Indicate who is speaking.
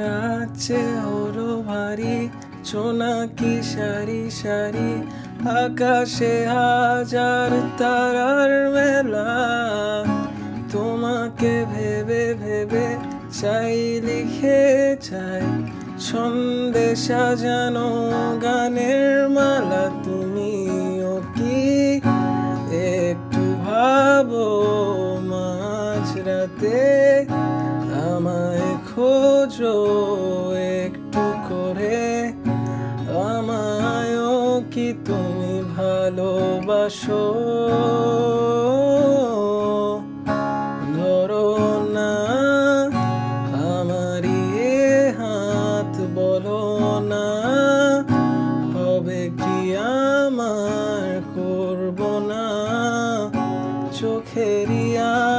Speaker 1: আছে হলো ভারী কি সারি সারি, আকাশে হাজার তারার মেলা। তোমাকে ভেবে ভেবে চাই, লিখে চাই, ছন্দে সাজানো গানের মালা। তুমিও কি? একটু ভাবো মাঝরাতে। আমায় রোজ একটু করে। আমায়ও কি তুমি ভালোবাসো? ধরো না, আমারই হাত বলো না, হবে কি আমার করব না? চোখেরিয়া